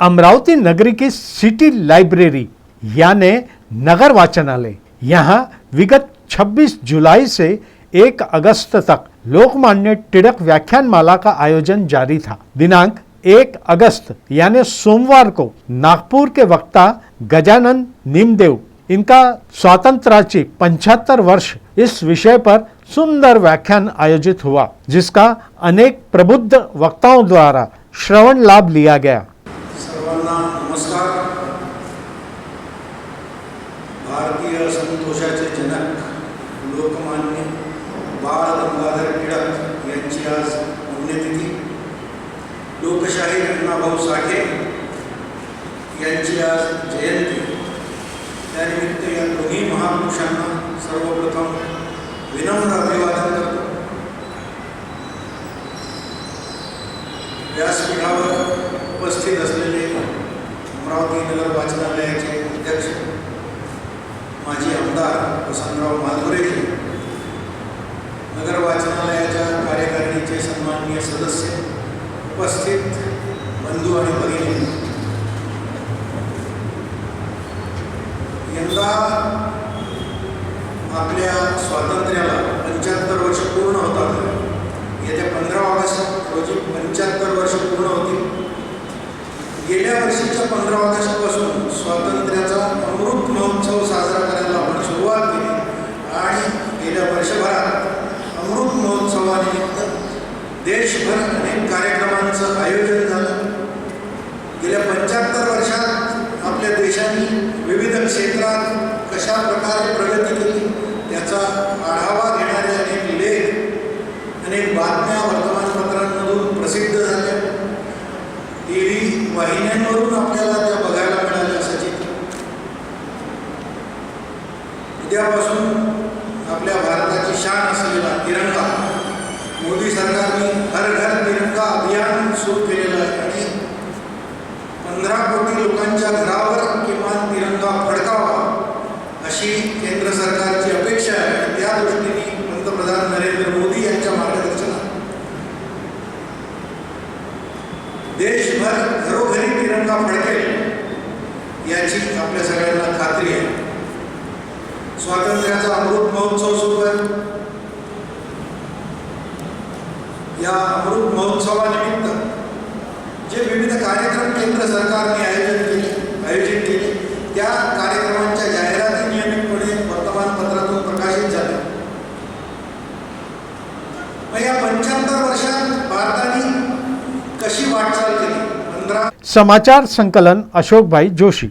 अमरावती नगरी की city library, यानी नगर वाचनालय। यहाँ विगत 26 जुलाई से 1 अगस्त तक लोकमान्य टिड़क व्याख्यान माला का आयोजन जारी था। दिनांक 1 अगस्त, यानी सोमवार को नागपुर के वक्ता गजानन निमदेव, इनका स्वातंत्राची पंचहत्तर वर्ष इस विषय पर सुंदर व्याख्यान आयोजित हुआ, जिसका अनेक प्रबुद्ध वक्ताओं द्वारा श्रवण लाभ लिया गया। सर्वांना नमस्कार. भारतीय संतोषाचे जनक, लोकमान्य बाळ गंगाधर यांची आज पुण्यतिथी. लोकशाही अण्णाभाऊ साठे यांची आज जयंती. त्यानिमित्त या दोन्ही महापुरुषांना सर्वप्रथम विनम्र अभिवादन करतो. व्यासपीठावर उपस्थित असलेले अमरावती नगर वाचनालयाचे अध्यक्ष माजी आमदार वसंतराव माधुरेजी नगर वाचनालयाच्या कार्यकारिणीचे सन्माननीय सदस्य उपस्थित बंधू आणि भगिनी. यंदा आपल्या स्वातंत्र्याला वर्षीच्या स्वातंत्र्याचा अमृत महोत्सव साजरा करायला आपण सुरुवात केली. आणि गेल्या वर्षभरात अमृत महोत्सवानिमित्त देशभर अनेक कार्यक्रमांचं आयोजन झालं. गेल्या पंच्याहत्तर वर्षात आपल्या देशाने विविध क्षेत्रात कशा प्रकारे प्रगती केली त्याचा आढावा घेणारे अनेक लेख अनेक बातम्या वर्तमानपत्रांमधून प्रसिद्ध झाल्या. टी व्ही वाहिन्यांवरून आपल्या मोदी सरकारने हर घर तिरंगा अभियान सुरू केलेलं आहे. आणि कोटी लोकांच्या घरावर किमान तिरंगा फडकावा अशी केंद्र सरकारची अपेक्षा नरेंद्र मोदी घरोघरी तिरंगा अमृत महोत्सव सुरू या अमृत महोत्सवानिमित्त जे विविध कार्यक्रम केंद्र सरकारने आयोजन केले आयोजित केले त्या कार्यक्रमांच्या जाहिराती नियमितपणे वर्तमानपत्रातून प्रकाशित झाल्या. मग या पंच्याहत्तर वर्षात भारताने कशी वाटचाल केली? समाचार संकलन अशोकभाई जोशी